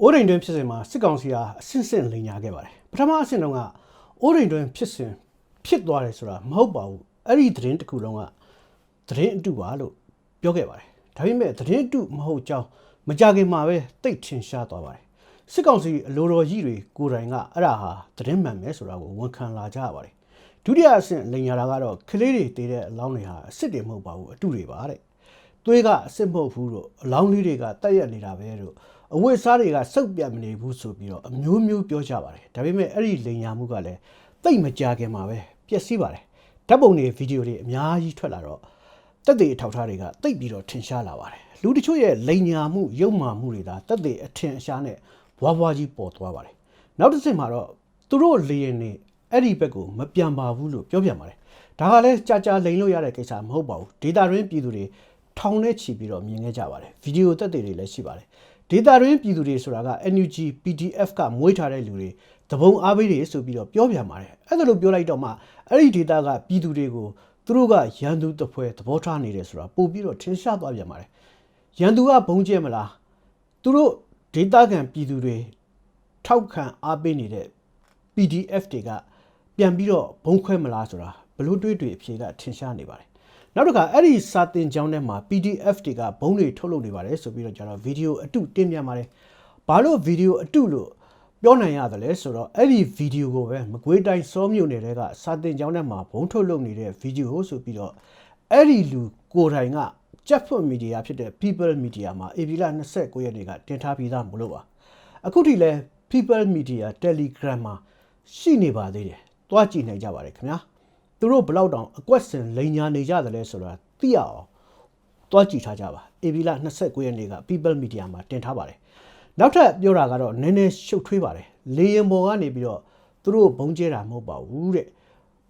အိုးရိန်တွင်ဖြစ်စဉ်မှာစစ်ကောင်စီဟာအဆင့်ဆင့်လိန်ညာခဲ့ပါတယ်ပထမအဆင့်တုန်းကအိုးရိန်တွင်ဖြစ်စဉ်ဖြစ်သွားတယ်ဆိုတာမဟုတ်ပါဘူးအဲ့ဒီသတင်းတစ်ခုလုံးကသတင်းအတုပါလို့ပြောခဲ့ပါတယ်ဒါပေမဲ့သတင်းအတုမဟုတ်ကြောင်းမကြခင်မှာပဲတိတ်ထင်ရှားသွားပါတယ်စစ်ကောင်စီအလိုတော်ကြီးတွေကိုယ်တိုင်ကအဲ့ဒါဟာသတင်းမှန်ပဲဆိုတာကိုဝန်ခံလာကြရပါတယ်ဒုတိယအဆင့်လိန်ညာတာကတော့ကလေးတွေတည်တဲ့အလောင်းတွေဟာအစ်စ်တွေမဟုတ်ပါဘူးအတုတွေပါတဲ့သွေးကအစစ်မဟုတ်ဘူးလို့အလောင်းလေးတွေကတက်ရက်နေတာပဲလို့ အဝတ်စားတွေကစုပ်ပြတ်မနေဘူးဆိုပြီးတော့အမျိုးမျိုးပြောကြပါတယ်ဒါပေမဲ့အဲ့ဒီလိန်ညာမှုကလည်းတိတ်မကြခင်မှာပဲပျက်စီးပါတယ်ဓာတ်ပုံတွေဗီဒီယိုတွေအများကြီးထွက်လာတော့တက်တဲ့အထောက်အထားတွေကတိတ်ပြီးတော့ထင်ရှားလာပါတယ်လူတချို့ရဲ့လိန်ညာမှုယုံမာမှုတွေဒါတက်တဲ့အထင်အရှားနဲ့ဘွားဘွားကြီးပေါ်သွားပါတယ်နောက်တစ်ဆင့်မှာတော့သူတို့လေရင်နေအဲ့ဒီဘက်ကိုမပြန်ပါဘူးလို့ပြောပြန်ပါတယ်ဒါကလည်းကြာကြာလိန်လို့ရတဲ့ကိစ္စမဟုတ်ပါဘူးဒေတာရင်းပြည်သူတွေထောင်နဲ့ချီပြီးတော့မြင်ခဲ့ကြပါတယ်ဗီဒီယိုတက်တွေတွေလည်းရှိပါတယ် ဒေတာရင်းပြည်သူတွေဆိုတာက NUG PDF ကမွေးထားတဲ့လူတွေတပုံအားပေးတွေဆိုပြီးတော့ပြောပြန်ပါတယ်အဲ့ဒါလိုပြောလိုက်တော့မှအဲ့ဒီဒေတာကပြည်သူတွေကိုသူတို့ကရန်သူတစ်ဖွဲသဘောထားနေတယ်ဆိုတာပို့ပြီးတော့ထင်ရှားသွားပြန်ပါတယ်ရန်သူကဘုံကျဲမလားသူတို့ဒေတာကန်ပြည်သူတွေထောက်ခံအားပေးနေတဲ့ PDF တွေကပြန်ပြီးတော့ဘုံခွဲမလားဆိုတာဘလို့တွေးတွေအဖြေကထင်ရှားနေပါတယ် နောက်တစ်ခါအဲ့ဒီစာတင်ကြောင်းထဲမှာ PDF တွေကဘုံတွေထုတ်လုပ်နေပါတယ်ဆိုပြီးတော့ကျွန်တော်ဗီဒီယိုအတုတင်ပြပါတယ်ဘာလို့ဗီဒီယိုအတုလို့ပြောနိုင်ရတယ်လဲဆိုတော့အဲ့ဒီဗီဒီယိုကိုပဲမကွေးတိုင်းစောမြို့နယ်ကစာတင်ကြောင်းထဲမှာဘုံထုတ်လုပ်နေတဲ့ဗီဒီယိုဆိုပြီးတော့အဲ့ဒီလူကိုယ်တိုင်ကကြက်ဖွင့်မီဒီယာဖြစ်တဲ့ People Media မှာဧပြီလ29ရက်နေ့ကတင်ထားပြီးသားမလို့ပါအခုထိလဲ People Media Telegram မှာရှိနေပါသေးတယ်တွားကြည့်နိုင်ကြပါတယ်ခင်ဗျာ သူတို့ဘလောက်တောင်အကွက်စင်လိန်ညာနေကြတယ်လဲဆိုတာသိရအောင်တွားကြည့်ထားကြပါဧပြီလ29ရက်နေ့က People Media မှာတင်ထားပါတယ်နောက်ထပ်ပြောတာကတော့နည်းနည်းရှုပ်ထွေးပါတယ်လေရင်ပေါ်ကနေပြီးတော့သူတို့ဘုံကျဲတာမဟုတ်ပါဘူးတဲ့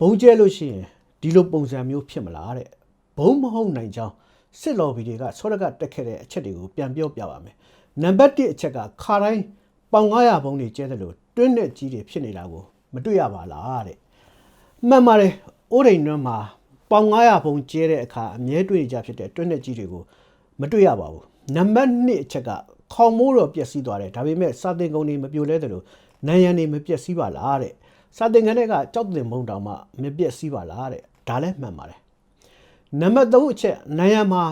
ဘုံကျဲလို့ရှိရင်ဒီလိုပုံစံမျိုးဖြစ်မလားတဲ့ဘုံမဟုတ်နိုင်ကြောင်းစစ်လော်ဘီတွေကဆောရကတက်ခဲ့တဲ့အချက်တွေကိုပြန်ပြောပြပါမယ်နံပါတ်1အချက်ကခါတိုင်းပေါင်900ဘုံတွေကျဲတယ်လို့တွင်းနဲ့ကြီးတွေဖြစ်နေတာကိုမတွေ့ရပါလားတဲ့မှန်ပါတယ် အိုးရိန်နွမ်းမှာပေါင်900ဘုံကျဲတဲ့အခါအမြဲတွေ့ကြဖြစ်တဲ့တွင်းနဲ့ကြီးတွေကိုမတွေ့ရပါဘူးနံပါတ်2အချက်ကခေါင်မိုးတော့ပျက်စီးသွားတယ်ဒါပေမဲ့စာတင်ကုန်တွေမပြိုလဲတယ်လို့နိုင်ရန်တွေမပျက်စီးပါလားတဲ့စာတင်ကန်တွေကကြောက်တင်မုံတောင်မှမပျက်စီးပါလားတဲ့ဒါလည်းမှန်ပါတယ်နံပါတ်3အချက်နိုင်ရန်မှာ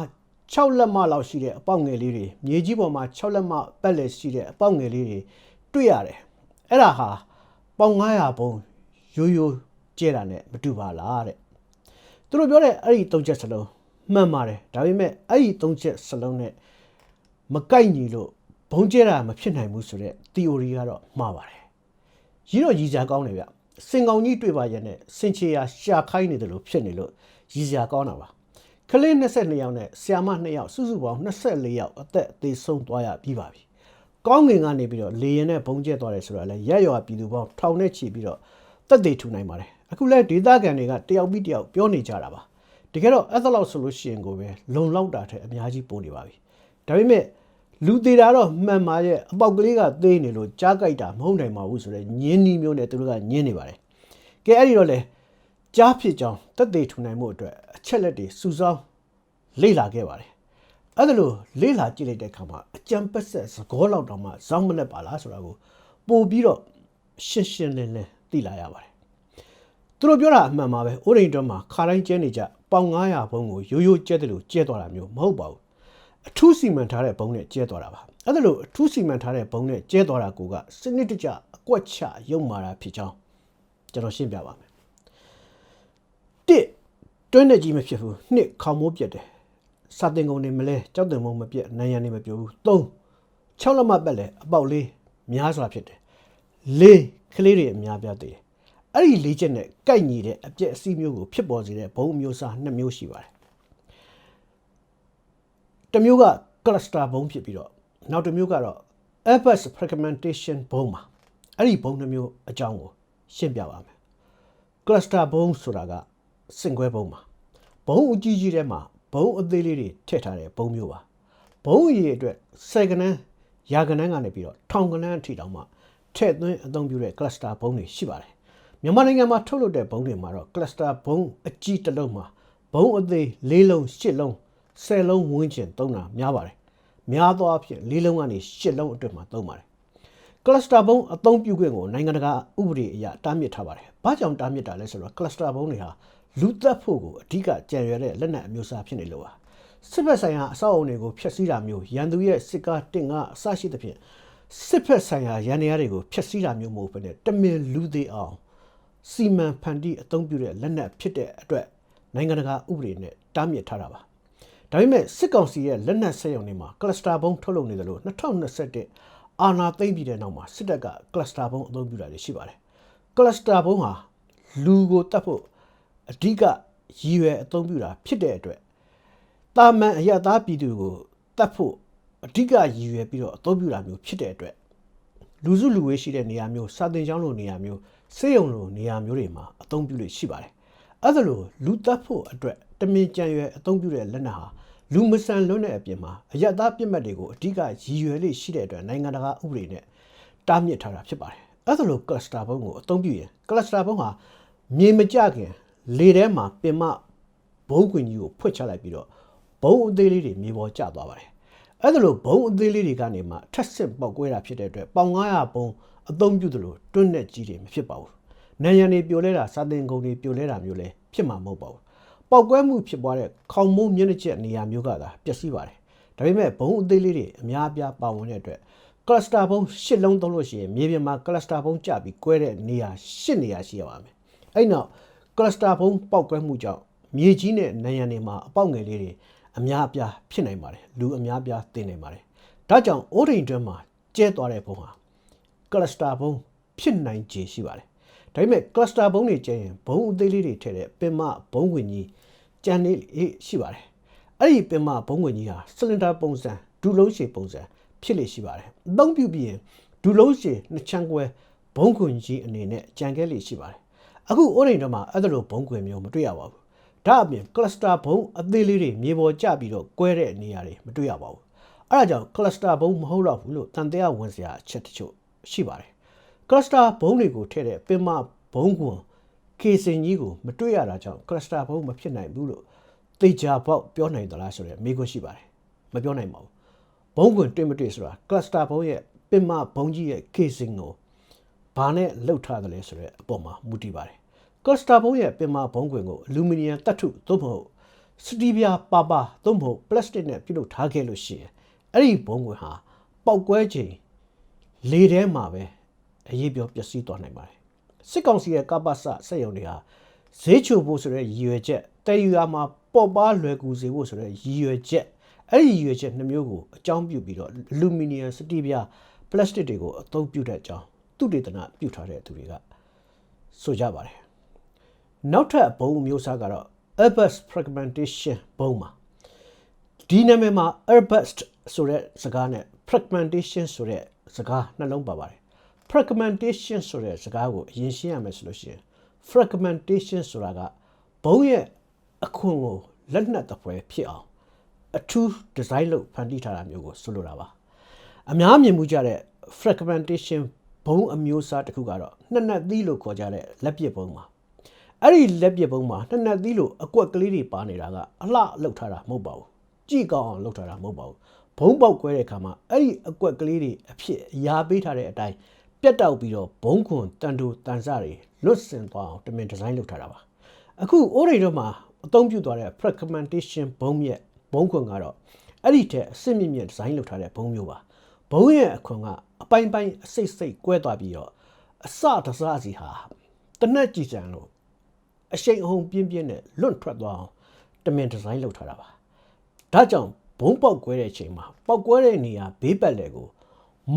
6လက်မလောက်ရှိတဲ့အပေါက်ငယ်လေးတွေမြေကြီးပေါ်မှာ6လက်မပတ်လည်ရှိတဲ့အပေါက်ငယ်လေးတွေတွေ့ရတယ်အဲ့ဒါဟာပေါင်900ဘုံရိုးရိုး ကျဲတာနဲ့မတူပါလားတဲ့သူတို့ပြောတဲ့အဲ့ဒီ၃ချက်စလုံးမှန်ပါတယ်ဒါပေမဲ့အဲ့ဒီ၃ချက်စလုံးနဲ့မကိုက်ညီလို့ဘုံကျဲတာမဖြစ်နိုင်ဘူးဆိုတဲ့ theory ကတော့မှားပါတယ်ရည်တော့ရည်စရာကောင်းတယ်ဗျစင်ကောင်ကြီးတွေ့ပါရဲ့နဲ့စင်ချေယာရှာခိုင်းနေတယ်လို့ဖြစ်နေလို့ရည်စရာကောင်းတာပါကလေး22ယောက်နဲ့ဆ iam 2ယောက်စုစုပေါင်း24ယောက်အသက်အသေးဆုံးသွားရပြီးပါပြီကောင်းငင်ကနေပြီးတော့လေရင်နဲ့ဘုံကျဲသွားတယ်ဆိုတော့လည်းရက်ရွာပြည်သူပေါင်းထောင်နဲ့ချီပြီးတော့တက်သေးထူနိုင်ပါတယ် အခုလဲဒေသခံတွေကတယောက်ပြီးတယောက်ပြောနေကြတာပါတကယ်တော့အဲ့ဒါလောက်ဆိုလို့ရှိရင်ကိုပဲလုံလောက်တာထက်အများကြီးပိုနေပါပြီဒါပေမဲ့လူသေးတာတော့မှန်ပါရဲ့အပေါက်ကလေးကသေးနေလို့ကြားကြိုက်တာမဟုတ်နိုင်ပါဘူးဆိုတော့ညင်းနီးမျိုးနဲ့သူတို့ကညင်းနေပါတယ်ကဲအဲ့ဒီတော့လေကြားဖြစ်ကြောင်းတက်သေးထူနိုင်မှုအတွက်အချက်လက်တွေစူဆောင်းလေ့လာခဲ့ပါတယ်အဲ့ဒါလို့လေ့လာကြည့်လိုက်တဲ့အခါမှာအကြံပတ်ဆက်သကောလောက်တောင်မှဇောင်းမလက်ပါလားဆိုတာကိုပို့ပြီးတော့ရှင်းရှင်းလင်းလင်းသိလာရပါတယ် သူတို့ပြောတာအမှန်ပါပဲအိုးရိန်တွန်းမှာခါတိုင်းကျဲနေကြပေါင်900ဘုံကိုရိုးရိုးကျဲတယ်လို့ကျဲသွားတာမျိုးမဟုတ်ပါဘူးအထူးစီမံထားတဲ့ဘုံနဲ့ကျဲသွားတာပါအဲ့ဒါလို့အထူးစီမံထားတဲ့ဘုံနဲ့ကျဲသွားတာကိုကစနစ်တကျအကွက်ချရုံမာတာဖြစ်ကြောင်းကျွန်တော်ရှင်းပြပါမယ်တစ်တွင်းနဲ့ကြီးမဖြစ်ဘူးနှစ်ခေါင်မိုးပြက်တယ်စာတင်ကုန်တွေမလဲကြောက်တင်မုံမပြက်နိုင်ရန်တွေမပြိုဘူးသုံး6လက်မပက်လဲအပေါက်လေးများစွာဖြစ်တယ်လေးကလေးတွေအများပြသေးတယ် အဲ့ဒီလေးချက်နဲ့ကိုက်ညီတဲ့အပြက်အစီးမျိုးကိုဖြစ်ပေါ်စေတဲ့ဘုံအမျိုးအစားနှစ်မျိုးရှိပါတယ်တစ်မျိုးက cluster ဘုံဖြစ်ပြီးတော့နောက်တစ်မျိုးကတော့ Airbus fragmentation ဘုံမှာအဲ့ဒီဘုံနှစ်မျိုးအကြောင်းကိုရှင်းပြပါမယ် cluster ဘုံဆိုတာကစင်ခွဲဘုံမှာဘုံအကြီးကြီးထဲမှာဘုံအသေးလေးတွေထည့်ထားတဲ့ဘုံမျိုးပါဘုံအရေးအတွက်ဆယ်ကနန်းရာကနန်းကနေပြီးတော့ထောင်ကနန်းအထိတောင်မှထည့်သွင်းအသုံးပြုတဲ့ cluster ဘုံတွေရှိပါတယ် မြန်မာနိုင်ငံမှာထုတ်လုပ်တဲ့ဘုံတွေမှာတော့ cluster ဘုံအကြီးတစ်လုံးမှာဘုံအသေး၄လုံး၈လုံး10လုံးဝန်းကျင်သုံးတာများပါတယ်များသောအားဖြင့်၄လုံးကနေ၈လုံးအတွက်မှာသုံးပါတယ်ကလစတာဘုံအသုံးပြုခွင့်ကိုနိုင်ငံတကာဥပဒေအရတားမြစ်ထားပါတယ်။ဘာကြောင့်တားမြစ်တာလဲဆိုတော့ကလစတာဘုံတွေဟာလူသက်ဖို့ကိုအဓိကကြံရွယ်တဲ့လက်နက်အမျိုးအစားဖြစ်နေလို့ပါ။စစ်ဘက်ဆိုင်ရာအဆောက်အအုံတွေကိုဖျက်ဆီးတာမျိုးရန်သူရဲ့စစ်ကားတင်ကားအစရှိသဖြင့်စစ်ဘက်ဆိုင်ရာရန်နေရာတွေကိုဖျက်ဆီးတာမျိုးမဟုတ်ဘဲနဲ့တမင်လူသေးအောင် စီမံဖန်တီးအသုံးပြုတဲ့လက်နက်ဖြစ်တဲ့အတွက်နိုင်ငံတကာဥပဒေနဲ့တားမြစ်ထားတာပါ။ဒါပေမဲ့စစ်ကောင်စီရဲ့လက်နက်ဆက်ရုံတွေမှာကလစတာဘုံထုတ်လုပ်နေတယ်လို့2021အာနာသိမ့်ပြီးတဲ့နောက်မှာစစ်တပ်ကကလစတာဘုံအသုံးပြုတာတွေရှိပါတယ်။ကလစတာဘုံဟာလူကိုတတ်ဖို့အဓိကရည်ရွယ်အသုံးပြုတာဖြစ်တဲ့အတွက်တာမန်အရသားပြည်သူကိုတတ်ဖို့အဓိကရည်ရွယ်ပြီးတော့အသုံးပြုတာမျိုးဖြစ်တဲ့အတွက်လူစုလူဝေးရှိတဲ့နေရာမျိုးစာသင်ကျောင်းလိုနေရာမျိုး စေယုံလိုနေရာမျိုးတွေမှာအသုံးပြုလို့ရှိပါတယ်။အဲ့ဒါလိုလူတက်ဖို့အတွက်တမင်ကြံရွယ်အသုံးပြုတဲ့လက်နက်ဟာလူမဆန်လွန်းတဲ့အပြင်မှာအယက်သားပြစ်မှတ်တွေကိုအဓိကရည်ရွယ်လေးရှိတဲ့အတွက်နိုင်ငံတကာဥပဒေနဲ့တားမြစ်ထားတာဖြစ်ပါတယ်။အဲ့ဒါလိုကလစတာဘုံကိုအသုံးပြုရင်ကလစတာဘုံဟာမြေမကြခင်လေထဲမှာပင်မဘုံခွင်ကြီးကိုဖွက်ချလိုက်ပြီးတော့ဘုံအသေးလေးတွေမြေပေါ်ကျသွားပါတယ်။ အဲ့ဒါလိုဘုံအသေးလေးတွေကနေမှထက်စစ်ပေါက်ကွဲတာဖြစ်တဲ့အတွက်ပေါင်900ဘုံအသုံးပြုသလိုတွန်းနဲ့ကြီးတွေမဖြစ်ပါဘူး။နံရံတွေပြိုလဲတာစာတင်ကုန်တွေပြိုလဲတာမျိုးလည်းဖြစ်မှာမဟုတ်ပါဘူး။ပေါက်ကွဲမှုဖြစ်ပွားတဲ့ခေါင်မုံမျက်နှာချက်နေရာမျိုးကသာပျက်စီးပါတယ်။ဒါပေမဲ့ဘုံအသေးလေးတွေအများအပြားပါဝင်တဲ့အတွက်ကလစတာဘုံရှစ်လုံးသုံးလို့ရှိရင်မြေပြင်မှာကလစတာဘုံကျပြီးကွဲတဲ့နေရာရှစ်နေရာရှိရပါမယ်။အဲ့နောက်ကလစတာဘုံပေါက်ကွဲမှုကြောင့်မြေကြီးနဲ့နံရံတွေမှာအပေါက်ငယ်လေးတွေ အများအပြားဖြစ်နိုင်ပါတယ်။လူအများအပြားသိနိုင်ပါတယ်။ဒါကြောင့်အိုးဒိန်တွင်းမှာကျဲသွားတဲ့ဘုံဟာကလစတာဘုံဖြစ်နိုင်ခြေရှိပါတယ်။ဒါပေမဲ့ကလစတာဘုံတွေကျရင်ဘုံအသေးလေးတွေထည့်တဲ့ပင်မဘုံဝင်ကြီးကြံနေလေးရှိပါတယ်။အဲ့ဒီပင်မဘုံဝင်ကြီးဟာစလင်ဒါပုံစံဒူလုံးရှည်ပုံစံဖြစ်လေရှိပါတယ်။အသုံးပြုပြီးရင်ဒူလုံးရှည်နှစ်ချမ်းကွဲဘုံခွင်ကြီးအနေနဲ့ကြံခဲ့လေရှိပါတယ်။အခုအိုးဒိန်တော့မှာအဲ့ဒါလိုဘုံခွင်မျိုးမတွေ့ရပါဘူး။ ဒါအပြင်ကလစတာဘုံအသေးလေးတွေမြေပေါ်ကျပြီးတော့ကွဲတဲ့နေရာတွေမတွေ့ရပါဘူး။အဲ့ဒါကြောင့်ကလစတာဘုံမဟုတ်တော့ဘူးလို့တန်တရားဝင်စရာအချက်တချို့ရှိပါတယ်။ကလစတာဘုံတွေကိုထည့်တဲ့ပင်မဘုံကွန်ကေစင်ကြီးကိုမတွေ့ရတာကြောင့်ကလစတာဘုံမဖြစ်နိုင်ဘူးလို့တေချာပေါက်ပြောနိုင်သလားဆိုတဲ့မေးခွန်းရှိပါတယ်။မပြောနိုင်ပါဘူး။ဘုံကွန်တွေ့မတွေ့ဆိုတာကလစတာဘုံရဲ့ပင်မဘုံကြီးရဲ့ကေစင်ကိုဘာနဲ့လှုပ်ထားတယ်လဲဆိုတဲ့အပေါ်မှာမူတည်ပါတယ်။ ကလစတာဘုံရဲ့ပင်မဘုံကွန်ကိုအလူမီနီယံတတ်ထုသို့မဟုတ်စတီးပြာပါပါသို့မဟုတ်ပလတ်စတစ်နဲ့ပြုလုပ်ထားခဲ့လို့ရှိရင်အဲ့ဒီဘုံကွန်ဟာပောက်ကွဲချိန်လေထဲမှာပဲအရေးပြောပျက်စီးသွားနိုင်ပါတယ်စစ်ကောင်စီရဲ့ကပ္ပစစက်ရုံတွေဟာဈေးချိုဖို့ဆိုတဲ့ရည်ရွယ်ချက်တည်ယူရမှာပေါ်ပါလွယ်ကူစေဖို့ဆိုတဲ့ရည်ရွယ်ချက်အဲ့ဒီရည်ရွယ်ချက်နှမျိုးကိုအကြောင်းပြုပြီးတော့အလူမီနီယံစတီးပြာပလတ်စတစ်တွေကိုအသုံးပြုတဲ့အကြောင်းသူတေသနပြုထားတဲ့သူတွေကဆိုကြပါတယ် နောက်ထပ်ဘုံမျိုးစားကတော့ Airbus fragmentation ဘုံမှာဒီနာမည်မှာ Airbus ဆိုတဲ့စကားနဲ့ fragmentation ဆိုတဲ့စကားနှလုံးပါပါတယ် fragmentation ဆိုတဲ့စကားကိုအရင်ရှင်းရမယ်ဆိုလို့ရှိရင် fragmentation ဆိုတာကဘုံရဲ့အခွင့်ကိုလက်နက်တစ်ပွဲဖြစ်အောင်အထူးဒီဇိုင်းလုပ်ဖန်တီးထားတာမျိုးကိုဆိုလိုတာပါအများမြင်မှုကြတဲ့ fragmentation ဘုံအမျိုးအစားတစ်ခုကတော့နှစ်နက်သီးလို့ခေါ်ကြတဲ့လက်ပစ်ဘုံပါ အဲ့ဒီလက်ပစ်ဘုံမှာနှစ်နက်သီးလို့အကွက်ကလေးတွေပါနေတာကအလှလောက်ထားတာမဟုတ်ပါဘူးကြည့်ကောင်းအောင်လောက်ထားတာမဟုတ်ပါဘူးဘုံပေါက်ကွဲတဲ့အခါမှာအဲ့ဒီအကွက်ကလေးတွေအဖြစ်အရာပေးထားတဲ့အတိုင်းပြတ်တောက်ပြီးတော့ဘုံခွန်တန်တူတန်စတွေလွတ်စင်သွားအောင်တမင်ဒီဇိုင်းလုပ်ထားတာပါအခုအိုးတွေတော့မှာအသုံးပြုသွားတဲ့ fragmentation ဘုံမြက်ဘုံခွန်ကတော့အဲ့ဒီထက်အစစ်မြင့်မြင့်ဒီဇိုင်းလုပ်ထားတဲ့ဘုံမျိုးပါဘုံရဲ့အခွန်ကအပိုင်းပိုင်းအစိတ်စိတ်ကွဲသွားပြီးတော့အစတစားစီဟာတနက်ကြည်စံလို့ အရှိန်အဟုန်ပြင်းပြင်းနဲ့လွတ်ထွက်သွားအောင်တမင်ဒီဇိုင်းလုပ်ထားတာပါဒါကြောင့်ဘုံပေါက်ကွဲတဲ့အချိန်မှာပေါက်ကွဲတဲ့နေရာဘေးပတ်လေကို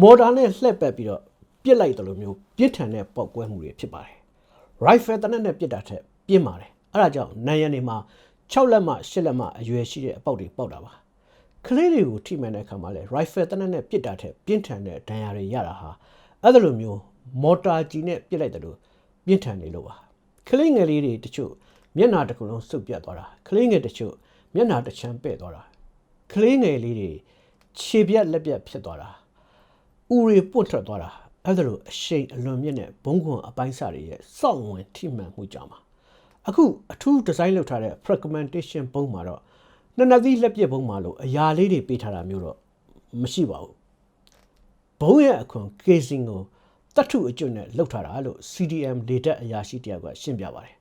မော်တာနဲ့လှည့်ပက်ပြီးတော့ပြစ်လိုက်တယ်လို့မျိုးပြစ်ထန်တဲ့ပေါက်ကွဲမှုတွေဖြစ်ပါတယ်။ rifle တနက်နဲ့ပြစ်တာထက်ပြင်းပါတယ်။အဲဒါကြောင့်နိုင်ရန်တွေမှာ6လက်မှ8လက်မှအရွယ်ရှိတဲ့အပေါက်တွေပေါက်တာပါ။ကလေးတွေကိုထိမှန်တဲ့အခါမှာလဲ rifle တနက်နဲ့ပြစ်တာထက်ပြင်းထန်တဲ့ဒဏ်ရာတွေရတာဟာအဲ့ဒါလိုမျိုးမော်တာကြီးနဲ့ပြစ်လိုက်တယ်လို့ပြင်းထန်နေလို့ပါ။ ကလေးငယ်လေးတွေတချို့မျက်နှာတစ်ခုလုံးစုပ်ပြတ်သွားတာ။ကလေးငယ်တချို့မျက်နှာတစ်ချမ်းပဲ့သွားတာ။ကလေးငယ်လေးတွေခြေပြက်လက်ပြက်ဖြစ်သွားတာ။ဥတွေပွတ်ထွက်သွားတာအဲ့ဒါလိုအရှိန်အလွန်မြင့်တဲ့ဘုံခွန်အပိုင်းစာတွေရဲ့စောင့်ဝင်ထိမှန်မှုကြောင့်ပါအခုအထူးဒီဇိုင်းလုပ်ထားတဲ့ fragmentation ဘုံမှာတော့နှစ်နှစ်သီးလက်ပြဘုံမှာလို့အရာလေးတွေပေးထားတာမျိုးတော့မရှိပါဘူးဘဘုံရဲ့အခွန် casing ကို တတ်ထုအကျွတ်နဲ့လှုပ်ထားတာလို့ CDM လေတက်အရာရှိတယောက်ကရှင်းပြပါတယ်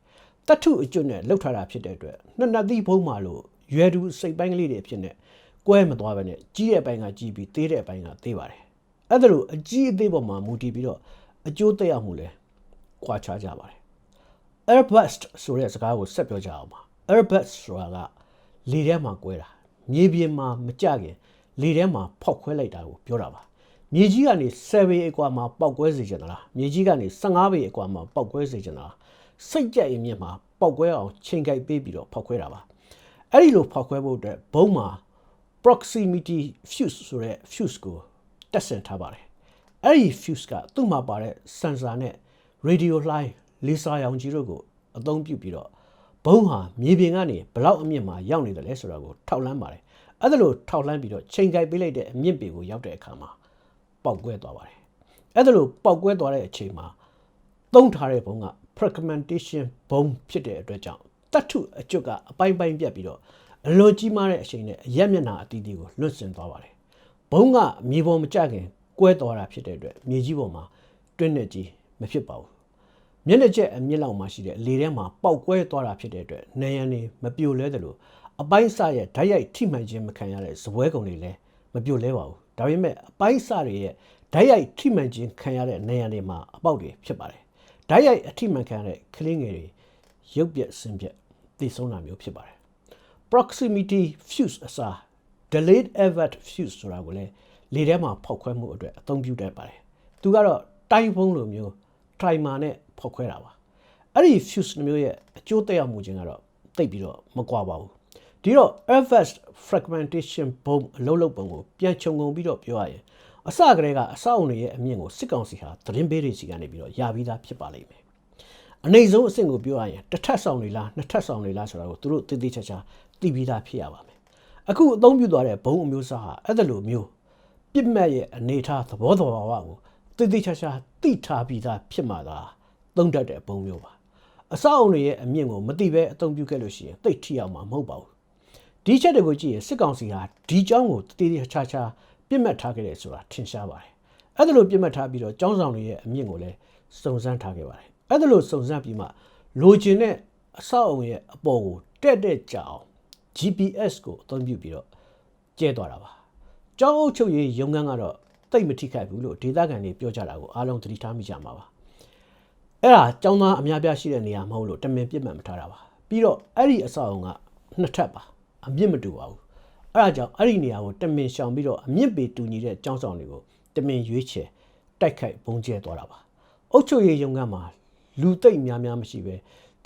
တတ်ထုအကျွတ်နဲ့လှုပ်ထားတာဖြစ်တဲ့အတွက်နှစ်နှစ်သီးဘုံမှာလို့ရွယ်သူစိတ်ပိုင်းကလေးတွေဖြစ်နေကွဲမသွားပဲနဲ့ကြီးတဲ့အပိုင်းကကြီးပြီးသေးတဲ့အပိုင်းကသေးပါတယ်အဲ့ဒါလို့အကြီးအသေးပေါ်မှာမူတည်ပြီးတော့အကျိုးသက်ရောက်မှုလဲကွာခြားကြပါတယ် airburst ဆိုတဲ့စကားကိုဆက်ပြောကြအောင်ပါ airburst ဆိုတာကလေထဲမှာကွဲတာမြေပြင်မှာမကြခင်လေထဲမှာဖောက်ခွဲလိုက်တာကိုပြောတာပါ မြေကြီးကနေ7ပေအကွာမှာပောက်ကွဲစေချင်သလားမြေကြီးကနေ15ပေအကွာမှာပောက်ကွဲစေချင်သလားစိတ်ကြက်ရင်မြင့်မှာပောက်ကွဲအောင်ချိန်ကြိုက်ပေးပြီးတော့ဖောက်ခွဲတာပါအဲ့ဒီလိုဖောက်ခွဲဖို့အတွက်ဘုံမှာ proximity fuse ဆိုတဲ့ fuse ကိုတက်ဆင်ထားပါတယ်အဲ့ဒီ fuse ကသူ့မှာပါတဲ့ sensor နဲ့ radio လှိုင်းလေစာရောင်ကြီးတို့ကိုအသုံးပြုပြီးတော့ဘုံဟာမြေပြင်ကနေဘလောက်အမြင့်မှာရောက်နေတယ်လဲဆိုတာကိုထောက်လှမ်းပါတယ်အဲ့ဒါလို့ထောက်လှမ်းပြီးတော့ချိန်ကြိုက်ပေးလိုက်တဲ့အမြင့်ပေကိုရောက်တဲ့အခါမှာ ပေါက်ကွဲသွားပါတယ်အဲ့ဒါလို့ပေါက်ကွဲသွားတဲ့အချိန်မှာသုံးထားတဲ့ဘုံက fragmentation ဘုံဖြစ်တဲ့အတွက်ကြောင့်တတ်ထုအကျွတ်ကအပိုင်းပိုင်းပြတ်ပြီးတော့အလွန်ကြီးမားတဲ့အချိန်နဲ့အရက်မျက်နှာအတီးတီးကိုလွတ်ဆင်သွားပါတယ်ဘုံကမြေပေါ်မကျခင်ကွဲသွားတာဖြစ်တဲ့အတွက်မြေကြီးပေါ်မှာတွင်းနဲ့ကြီးမဖြစ်ပါဘူးမျက်နှာကျက်အမြင့်လောက်မှရှိတဲ့လေထဲမှာပေါက်ကွဲသွားတာဖြစ်တဲ့အတွက်နေရန်နေမပြိုလဲသလိုအပိုင်းစရဲ့ဓာတ်ရိုက်ထိမှန်ခြင်းမခံရတဲ့ဇပွဲကုံတွေလည်းမပြိုလဲပါဘူး ဒါပေမဲ့အပိုင်းစတွေရဲ့ဓာတ်ရိုက်ထိမှန်ခြင်းခံရတဲ့နေရန်တွေမှာအပေါက်တွေဖြစ်ပါတယ်ဓာတ်ရိုက်အထိမှန်ခံရတဲ့ကလေးငယ်တွေရုပ်ပြက်ဆင်းပြက်သိဆုံးတာမျိုးဖြစ်ပါတယ် proximity fuse အစား delayed avert fuse ဆိုတာကိုလည်းလေထဲမှာဖောက်ခွဲမှုအတွက်အသုံးပြုတတ်ပါတယ်သူကတော့တိုင်းဖုံးလိုမျိုး timer နဲ့ဖောက်ခွဲတာပါအဲ့ဒီ fuse မျိုးရဲ့အကျိုးသက်ရောက်မှုချင်းကတော့တိတ်ပြီးတော့မကွာပါဘူး ဒီတော့ avert fragmentation bomb အလုံးလုံးပုံကိုပြန်ခြုံငုံပြီးတော့ပြောရရင်အစကတည်းကအဆောက်အုံတွေရဲ့အမြင့်ကိုစစ်ကောင်စီဟာသတင်းပေးတွေစီကနေပြီးတော့ရပြီးသားဖြစ်ပါလိမ့်မယ်အနေဆုံးအဆင့်ကိုပြောရရင်တစ်ထပ်ဆောင်တွေလားနှစ်ထပ်ဆောင်တွေလားဆိုတာကိုသူတို့သိသိချာချာသိပြီးသားဖြစ်ရပါမယ်အခုအသုံးပြုသွားတဲ့ဘုံအမျိုးအစားဟာအဲ့ဒါလိုမျိုးပြစ်မဲ့ရဲ့အနေထားသဘောတော်ဘာဝကိုသိသိချာချာသိထားပြီးသားဖြစ်မှသာသုံးတတ်တဲ့ဘုံမျိုးပါအဆောက်အုံတွေရဲ့အမြင့်ကိုမသိပဲအသုံးပြုခဲ့လို့ရှိရင်သိထိအောင်မှာမဟုတ်ပါဘူး ဒီချက်တွေကိုကြည့်ရင်စစ်ကောင်စီဟာဒီအကြောင်းကိုတည်တည်ချာချာပြစ်မှတ်ထားခဲ့တယ်ဆိုတာထင်ရှားပါတယ်အဲ့ဒါလိုပြစ်မှတ်ထားပြီးတော့ចောင်းဆောင်တွေရဲ့အမြင့်ကိုလည်းစုံစမ်းထားခဲ့ပါတယ်အဲ့ဒါလိုစုံစမ်းပြီးမှလိုချင်တဲ့အဆောက်အုံရဲ့အပေါ်ကိုတက်တက်ကြအောင် GPS ကိုအသုံးပြုပြီးတော့ကျဲသွားတာပါကျောင်းအုပ်ချုပ်ရေးရုံးခန်းကတော့တိတ်မထိခိုက်ဘူးလို့ဒေသခံတွေပြောကြတာကိုအားလုံးသတိထားမိကြမှာပါအဲ့ဒါကျောင်းသားအများပြားရှိတဲ့နေရာမဟုတ်လို့တမင်ပြစ်မှတ်မထားတာပါပြီးတော့အဲ့ဒီအဆောက်အုံကနှစ်ထပ်ပါ အမြင့်မတူပါဘူး။အဲ့ဒါကြောင့်အဲ့ဒီနေရာကိုတမင်ရှောင်ပြီးတော့အမြင့်ပေတူညီတဲ့ကျောင်းဆောင်တွေကိုတမင်ရွေးချယ်တိုက်ခိုက်ပုံကျဲသွားတာပါ။အုပ်ချုပ်ရေးရုံးခန်းမှာလူသိပ်များများမရှိပဲ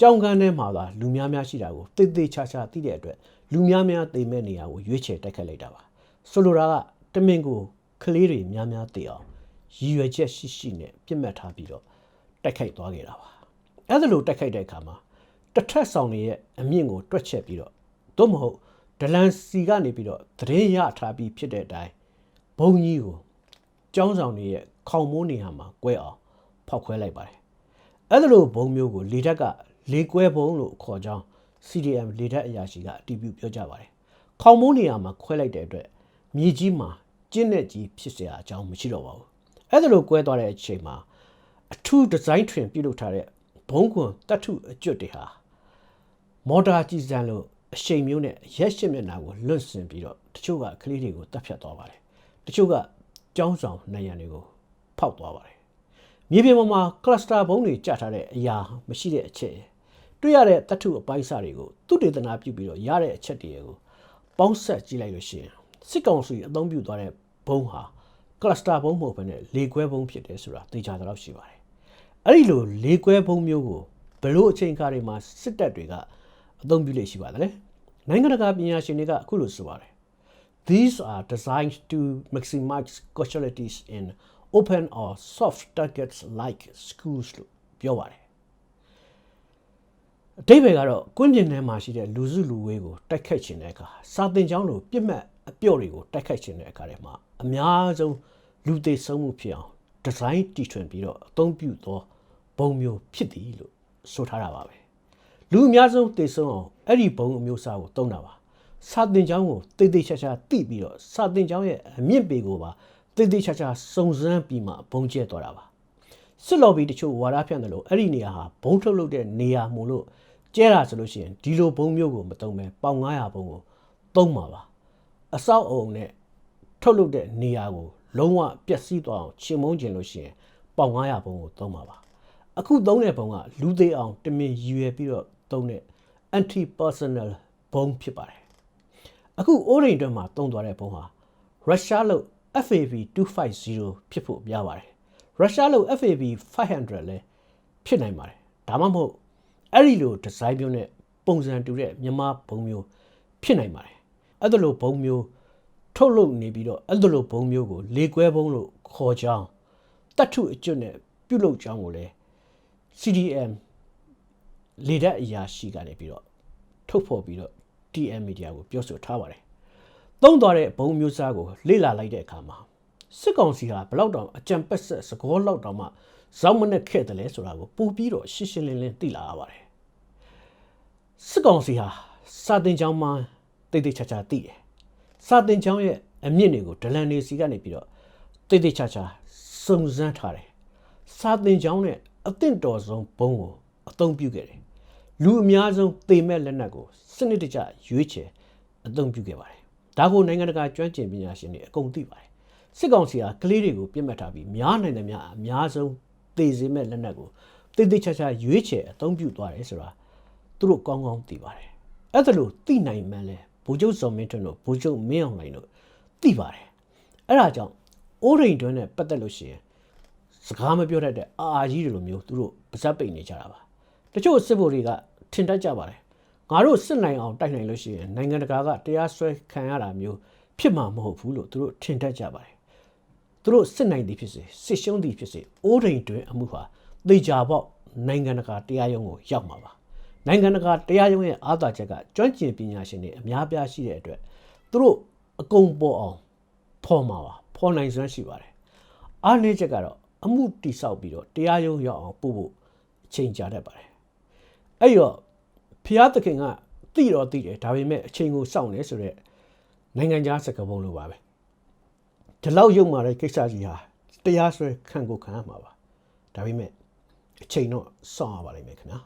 ကြောင်ကန်းထဲမှာသာလူများများရှိတာကိုတိတ်တိတ်ချာချာသိတဲ့အတွက်လူများများသိမဲ့နေရာကိုရွေးချယ်တိုက်ခတ်လိုက်တာပါဆိုလိုတာကတမင်ကိုကလေးတွေများများသိအောင်ရည်ရွယ်ချက်ရှိရှိနဲ့ပြစ်မှတ်ထားပြီးတော့တိုက်ခိုက်သွားခဲ့တာပါအဲ့ဒါလိုတိုက်ခိုက်တဲ့အခါမှာတစ်ထက်ဆောင်တွေရဲ့အမြင့်ကိုတွက်ချက်ပြီးတော့ သို့မဟုတ်ဒလန်စီကနေပြီးတော့သတင်းရထားပြီးဖြစ်တဲ့အတိုင်းဘုံကြီးကိုကျောင်းဆောင်တွေရဲ့ခေါင်မိုးနေရာမှာကွဲအောင်ဖောက်ခွဲလိုက်ပါတယ်အဲ့ဒါလိုဘုံမျိုးကိုလေတက်ကလေကွဲဘုံလို့ခေါ်ကြောင်း CDM လေတပ်အရာရှိကအတည်ပြုပြောကြပါတယ်။ခေါင်မိုးနေရာမှာခွဲလိုက်တဲ့အတွက်မြေကြီးမှာကျင်းနဲ့ကြီးဖြစ်เสียအကြောင်းမရှိတော့ပါဘူး။အဲ့ဒါလိုကွဲသွားတဲ့အချိန်မှာအထူးဒီဇိုင်းထွင်ပြုလုပ်ထားတဲ့ဘုံကွန်တတ်ထုအကျွတ်တွေဟာမော်တာကြည်စံလို့ အရှိန်မျိုးနဲ့ရက်ရှစ်မျက်နှာကိုလွတ်ဆင်ပြီးတော့တချို့ကကလေးတွေကိုတတ်ဖြတ်သွားပါတယ်။တချို့ကကြောင်းဆောင်နိုင်ရန်တွေကိုဖောက်သွားပါတယ်။မြေပြင်ပေါ်မှာကလစတာဘုံတွေကျထားတဲ့အရာမရှိတဲ့အချက်တွေ့ရတဲ့တတ်ထုအပိုင်းစာတွေကိုသူတေသနာပြုပြီးတော့ရတဲ့အချက်တွေကိုပေါင်းဆက်ကြည့်လိုက်လို့ရှိရင်စစ်ကောင်စီအသုံးပြုသွားတဲ့ဘုံဟာကလစတာဘုံမဟုတ်ဘဲနဲ့လေကွဲဘုံဖြစ်တယ်ဆိုတာသိကြတော့ရှိပါတယ်။အဲ့ဒီလိုလေကွဲဘုံမျိုးကိုဘလို့အချိန်အခါတွေမှာစစ်တပ်တွေကအသုံးပြုလေ့ရှိပါတယ်။ နိုင်ငံတကာပညာရှင်တွေကအခုလိုဆိုပါတယ်။ These are designed to maximize casualties in open or soft targets like schools လို့ပြောပါတယ်အတိတ်ပဲကတော့ကွင်းပြင်ထဲမှာရှိတဲ့လူစုလူဝေးကိုတိုက်ခိုက်ခြင်းတဲ့အခါစာတင်ကျောင်းလိုပြစ်မှတ်အပြော့တွေကိုတိုက်ခိုက်ခြင်းတဲ့အခါတွေမှာအများဆုံးလူသိဆုံးမှုဖြစ်အောင်ဒီဇိုင်းတီထွင်ပြီးတော့အသုံးပြုသောဘုံမျိုးဖြစ်သည်လို့ဆိုထားတာပါပဲ လူအများဆုံးသိဆုံးအောင်အဲ့ဒီဘုံအမျိုးအစားကိုတုံးတာပါစာတင်ကျောင်းကိုတိတ်တိတ်ချာချာတိပြီးတော့စာတင်ကျောင်းရဲ့အမြင့်ပေကိုပါတိတိကျကျစုံစမ်းပြီးမှဘုံကျဲသွားတာပါစစ်လော်ဘီတချို့ဝါဒဖြန့်တယ်လို့အဲ့ဒီနေရာဟာဘုံထုတ်လုပ်တဲ့နေရာမို့လို့ကျဲတာဆိုလို့ရှိရင်ဒီလိုဘုံမျိုးကိုမတုံးပဲပေါင်900ဘုံကိုသုံးပါပါအဆောက်အုံနဲ့ထုတ်လုပ်တဲ့နေရာကိုလုံးဝပျက်စီးသွားအောင်ရှင်မုန်းကျင်လို့ရှိရင်ပေါင်900ဘုံကိုသုံးပါပါအခုသုံးတဲ့ဘုံကလူသေးအောင်တမင်ရည်ရွယ်ပြီးတော့ သုံးတဲ့ anti personal ဘုံဖြစ်ပါတယ်အခုအိုးရိန်အတွက်မှာတုံးသွားတဲ့ပုံဟာရုရှားလို့ FAV 250ဖြစ်ဖို့များပါတယ်ရုရှားလို့ FAV 500လည်းဖြစ်နိုင်ပါတယ်ဒါမှမဟုတ်အဲ့ဒီလိုဒီဇိုင်းမျိုးနဲ့ပုံစံတူတဲ့မြန်မာဘုံမျိုးဖြစ်နိုင်ပါတယ်အဲ့ဒါလိုဘုံမျိုးထုတ်လုပ်နေပြီးတော့အဲ့ဒါလိုဘုံမျိုးကို လေကွဲဘုံလို့ခေါ်ကြောင်းတတ်ထုအကျွတ်နဲ့ပြုတ်လုကြောင်းကိုလည်း CDM လေတပ်အရာရှိကနေပြီးတော့ထုတ်ဖော်ပြီးတော့ TM media ကိုပြောဆိုထားပါတယ်။သုံးသွားတဲ့ဘုံမျိုးစားကိုလေ့လာလိုက်တဲ့အခါမှာစစ်ကောင်စီဟာဘလောက်တောင်အကြံပက်ဆက်စကောလောက်တောင်မှဇောက်မနဲ့ခဲ့တယ်လဲဆိုတာကိုပို့ပြီးတော့ရှင်းရှင်းလင်းလင်းသိလာရပါတယ်။စစ်ကောင်စီဟာစာတင်ကြောင်းမှတိတ်တိတ်ချာချာသိတယ်။စာတင်ကြောင်းရဲ့အမြင့်တွေကိုဒလန်နေစီကနေပြီးတော့တိတ်တိတ်ချာချာစုံစမ်းထားတယ်။စာတင်ကြောင်းနဲ့အသင့်တော်ဆုံးဘုံကိုအသုံးပြုခဲ့တယ်။ လူအများဆုံးသေမဲ့လက်နက်ကိုစနစ်တကျရွေးချယ်အသုံးပြုခဲ့ပါတယ်။ဒါကိုနိုင်ငံတကာကျွမ်းကျင်ပညာရှင်တွေအကုန်သိပါတယ်။စစ်ကောင်စီဟာကလေးတွေကိုပြစ်မှတ်ထားပြီးများနိုင်တဲ့များအများဆုံးသေစေမဲ့လက်နက်ကိုတိတ်တိတ်ချာချာရွေးချယ်အသုံးပြုသွားတယ်ဆိုတာသူတို့ကောင်းကောင်းသိပါတယ်။အဲ့ဒါလို့သိနိုင်မှန်းလဲဗိုလ်ချုပ်စော်မင်းထွန်းတို့ဗိုလ်ချုပ်မင်းအောင်လှိုင်တို့သိပါတယ်။အဲ့ဒါကြောင့်အိုးရိန်တွန်းနဲ့ပတ်သက်လို့ရှိရင်စကားမပြောတတ်တဲ့အာအာကြီးတွေလိုမျိုးသူတို့ပါဇက်ပိတ်နေကြတာပါ တချို့စစ်ဗိုလ်တွေကထင်တတ်ကြပါတယ်ငါတို့စစ်နိုင်အောင်တိုက်နိုင်လို့ရှိရင်နိုင်ငံတကာကတရားစွဲခံရတာမျိုးဖြစ်မှာမဟုတ်ဘူးလို့သူတို့ထင်တတ်ကြပါတယ်သူတို့စစ်နိုင်သည်ဖြစ်စေစစ်ရှုံးသည်ဖြစ်စေအိုးဒိန်တွင်အမှုဟာသေချာပေါက်နိုင်ငံတကာတရားရုံးကိုရောက်မှာပါနိုင်ငံတကာတရားရုံးရဲ့အားသာချက်ကကျွမ်းကျင်ပညာရှင်တွေအများပြားရှိတဲ့အတွက်သူတို့အကုန်ပေါ်အောင်ဖော်မှာပါဖော်နိုင်စွမ်းရှိပါတယ်အားနည်းချက်ကတော့အမှုတိဆောက်ပြီးတော့တရားရုံးရောက်အောင်ပို့ဖို့အချိန်ကြာတတ်ပါတယ် အဲ့တော့ဖျားသခင်ကတိတော့တိတယ်ဒါပေမဲ့အချိန်ကိုစောင့်နေဆိုတော့နိုင်ငံခြားစကားပုံလိုပါပဲဒီလောက်ရုံမာတဲ့ကိစ္စကြီးဟာတရားစွဲခံကိုခံရမှာပါဒါပေမဲ့အချိန်တော့စောင့်ရပါလိမ့်မယ်ခင်ဗျာ